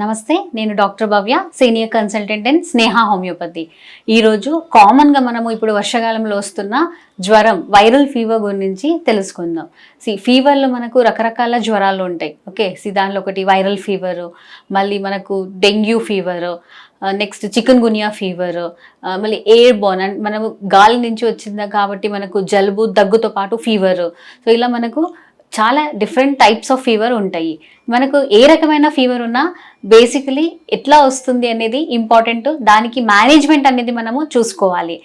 నమస్తే నేను doctor Bhavya senior consultant and Sneha homeopathy. ఈరోజు కామన్గా మనము ఇప్పుడు వర్షాకాలంలో వస్తున్న జ్వరం వైరల్ ఫీవర్ గురించి తెలుసుకుందాం. సి ఫీవర్లో మనకు రకరకాల జ్వరాలు ఉంటాయి. ఓకే సి దానిలో ఒకటి వైరల్ ఫీవరు మళ్ళీ మనకు dengue fever next chikungunya fever మళ్ళీ ఎయిర్ బోన్ అండ్ మనము గాలి నుంచి వచ్చిందా కాబట్టి మనకు జలుబు దగ్గుతో పాటు ఫీవర్. సో ఇలా మనకు చాలా డిఫరెంట్ టైప్స్ ఆఫ్ ఫీవర్ ఉంటాయి. మనకు ఏ రకమైన ఫీవర్ ఉన్నా బేసికలీ ఎట్లా వస్తుంది అనేది ఇంపార్టెంట్ దానికి మేనేజ్మెంట్ అనేది మనము చూసుకోవాలి.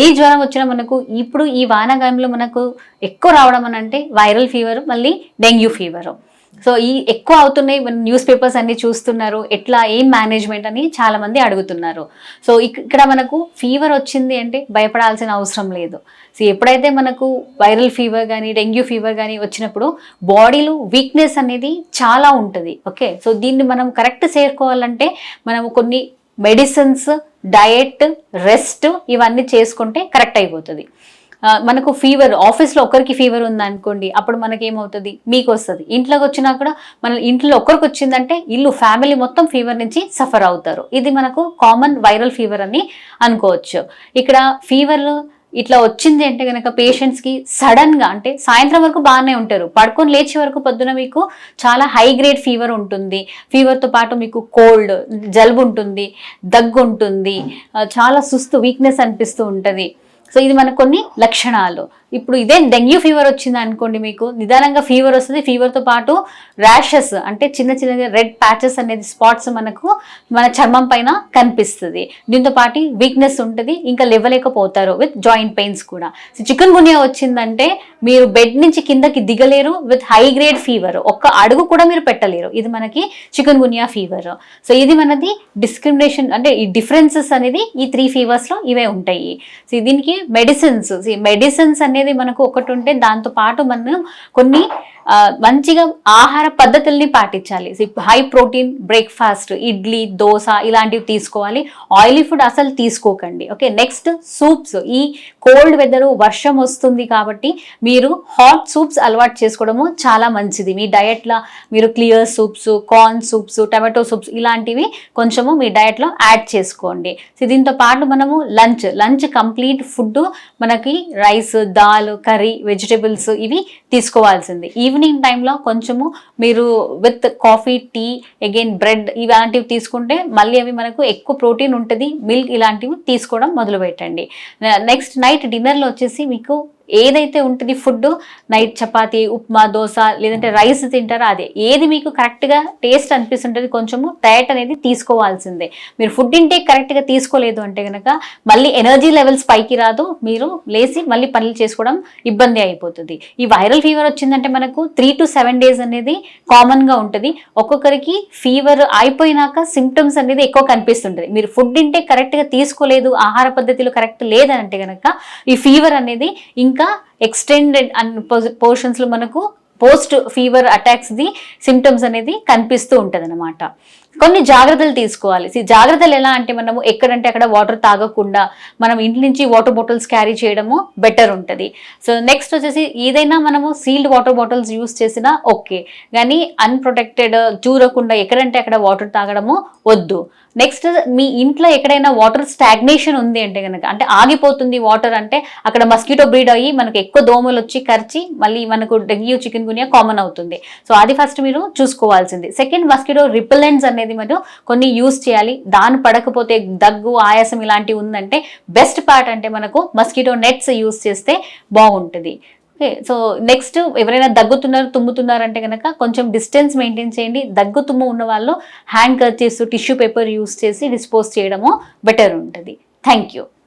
ఏ జ్వరం వచ్చినా మనకు ఇప్పుడు ఈ వానాకాలంలో మనకు ఎక్కువ రావడం అని అంటే వైరల్ ఫీవర్ మళ్ళీ డెంగ్యూ ఫీవరు సో ఈ ఎక్కువ అవుతున్నాయి న్యూస్ పేపర్స్ అన్ని చూస్తున్నారు ఎట్లా ఏం మేనేజ్మెంట్ అని చాలా మంది అడుగుతున్నారు. సో ఇక్కడ మనకు ఫీవర్ వచ్చింది అంటే భయపడాల్సిన అవసరం లేదు. సో ఎప్పుడైతే మనకు వైరల్ ఫీవర్ కానీ డెంగ్యూ ఫీవర్ కానీ వచ్చినప్పుడు బాడీలో వీక్నెస్ అనేది చాలా ఉంటుంది. ఓకే? సో దీన్ని మనం కరెక్ట్ చేరుకోవాలంటే మనం కొన్ని మెడిసిన్స్ డయట్ రెస్ట్ ఇవన్నీ చేసుకుంటే కరెక్ట్ అయిపోతుంది. మనకు ఫీవర్ ఆఫీస్లో ఒకరికి ఫీవర్ ఉందనుకోండి అప్పుడు మనకి ఏమవుతుంది మీకు వస్తుంది ఇంట్లోకి వచ్చినా కూడా మన ఇంట్లో ఒకరికి వచ్చిందంటే ఇల్లు ఫ్యామిలీ మొత్తం ఫీవర్ నుంచి సఫర్ అవుతారు. ఇది మనకు కామన్ వైరల్ ఫీవర్ అని అనుకోవచ్చు. ఇక్కడ ఫీవర్ ఇట్లా వచ్చింది అంటే కనుక పేషెంట్స్కి సడన్గా అంటే సాయంత్రం వరకు బాగానే ఉంటారు. పడుకొని లేచే వరకు పొద్దున మీకు చాలా హై గ్రేడ్ ఫీవర్ ఉంటుంది. ఫీవర్తో పాటు మీకు కోల్డ్ జలుబు ఉంటుంది దగ్గు ఉంటుంది. చాలా సుస్తు వీక్నెస్ అనిపిస్తూ ఉంటుంది. సో ఇది మనకు కొన్ని లక్షణాలు. ఇప్పుడు ఇదే డెంగ్యూ ఫీవర్ వచ్చింది అనుకోండి మీకు నిదానంగా ఫీవర్ వస్తుంది. ఫీవర్తో పాటు ర్యాషెస్ అంటే చిన్న చిన్న రెడ్ ప్యాచెస్ అనేది స్పాట్స్ మనకు మన చర్మం పైన కనిపిస్తుంది. దీంతో పాటు వీక్నెస్ ఉంటుంది. ఇంకా లేవలేకపోతారు విత్ జాయింట్ పెయిన్స్ కూడా. సో చికెన్ గునియా వచ్చిందంటే మీరు బెడ్ నుంచి కిందకి దిగలేరు విత్ హై గ్రేడ్ ఫీవర్ ఒక్క అడుగు కూడా మీరు పెట్టలేరు. ఇది మనకి చికెన్ గునియా ఫీవర్ సో ఇది మనది డిస్క్రిమినేషన్ అంటే ఈ డిఫరెన్సెస్ అనేది ఈ త్రీ ఫీవర్స్లో ఇవే ఉంటాయి. సో దీనికి మెడిసిన్స్ ఈ మెడిసిన్స్ అనేది మనకు ఒకటి ఉంటే దాంతో పాటు మనం కొన్ని మంచిగా ఆహార పద్ధతుల్ని పాటించాలి. High protein breakfast idli dosa ఇలాంటివి తీసుకోవాలి. ఆయిలీ ఫుడ్ అసలు తీసుకోకండి. ఓకే నెక్స్ట్ సూప్స్ ఈ కోల్డ్ వెదర్ వర్షం వస్తుంది కాబట్టి మీరు హాట్ సూప్స్ అలవాటు చేసుకోవడము చాలా మంచిది. మీ డయట్లో మీరు clear soups corn soups tomato soups ఇలాంటివి కొంచెము మీ డయట్లో యాడ్ చేసుకోండి. సో దీంతో పాటు మనము లంచ్ లంచ్ కంప్లీట్ ఫుడ్ మనకి రైస్ దాల్ కర్రీ వెజిటేబుల్స్ ఇవి తీసుకోవాల్సింది. ఈవినింగ్ టైంలో కొంచెము మీరు with coffee tea again bread ఇలాంటివి తీసుకుంటే మళ్ళీ అవి మనకు ఎక్కువ ప్రోటీన్ ఉంటుంది. మిల్క్ ఇలాంటివి తీసుకోవడం మొదలు పెట్టండి నెక్స్ట్ నైట్ డిన్నర్లో వచ్చేసి మీకు ఏదైతే ఉంటుంది ఫుడ్ నైట్ చపాతి ఉప్మా దోశ లేదంటే రైస్ తింటారో అదే. ఏది మీకు కరెక్ట్గా టేస్ట్ అనిపిస్తుంటుంది కొంచెము డయట్ అనేది తీసుకోవాల్సిందే. మీరు ఫుడ్ ఇంటేక్ కరెక్ట్గా తీసుకోలేదు అంటే కనుక మళ్ళీ ఎనర్జీ లెవెల్స్ పైకి రాదు మీరు లేచి మళ్ళీ పనులు చేసుకోవడం ఇబ్బంది అయిపోతుంది. ఈ వైరల్ ఫీవర్ వచ్చిందంటే మనకు త్రీ టు సెవెన్ డేస్ అనేది కామన్గా ఉంటుంది. ఒక్కొక్కరికి ఫీవర్ అయిపోయినాక సిమ్టమ్స్ అనేది ఎక్కువ కనిపిస్తుంటుంది. మీరు ఫుడ్ ఇంటేక్ కరెక్ట్గా తీసుకోలేదు ఆహార పద్ధతిలో కరెక్ట్ లేదంటే కనుక ఈ ఫీవర్ అనేది ఇంకా ఎక్స్టెండెడ్ అన్ పోర్షన్స్లో మనకు పోస్ట్ ఫీవర్ అటాక్స్ది సిమ్టమ్స్ అనేది కనిపిస్తూ ఉంటుంది అనమాట కొన్ని జాగ్రత్తలు తీసుకోవాలి. జాగ్రత్తలు ఎలా అంటే మనము ఎక్కడంటే అక్కడ వాటర్ తాగకుండా మనం ఇంటి నుంచి వాటర్ బాటిల్స్ క్యారీ చేయడము బెటర్ ఉంటుంది. సో నెక్స్ట్ వచ్చేసి ఏదైనా మనము సీల్డ్ వాటర్ బాటిల్స్ యూస్ చేసినా ఓకే. కానీ అన్ప్రొటెక్టెడ్ చూరకుండా ఎక్కడంటే అక్కడ వాటర్ తాగడము వద్దు. నెక్స్ట్ మీ ఇంట్లో ఎక్కడైనా వాటర్ స్టాగ్నేషన్ ఉంది అంటే కనుక అంటే ఆగిపోతుంది వాటర్ అంటే అక్కడ మస్కిటో బ్రీడ్ అయ్యి మనకు ఎక్కువ దోమలు వచ్చి కరిచి మళ్ళీ మనకు డెంగ్యూ చికెన్ గునియా కామన్ అవుతుంది. సో అది ఫస్ట్ మీరు చూసుకోవాల్సింది. సెకండ్ మస్కిటో రిపెలెంట్స్ అనేది మీరు కొన్ని యూస్ చేయాలి. దాని పడకపోతే దగ్గు ఆయాసం ఇలాంటివి ఉందంటే బెస్ట్ పార్ట్ అంటే మనకు మస్కిటో నెట్స్ యూస్ చేస్తే బాగుంటుంది. ఓకే సో నెక్స్ట్ ఎవరైనా దగ్గుతున్నారు తుమ్ముతున్నారు అంటే కనుక కొంచెం డిస్టెన్స్ మెయింటైన్ చేయండి. దగ్గు తుమ్ము ఉన్న వాళ్ళు హ్యాండ్ చేస్తూ టిష్యూ పేపర్ యూస్ చేసి డిస్పోజ్ చేయడము బెటర్ ఉంటుంది. Thank you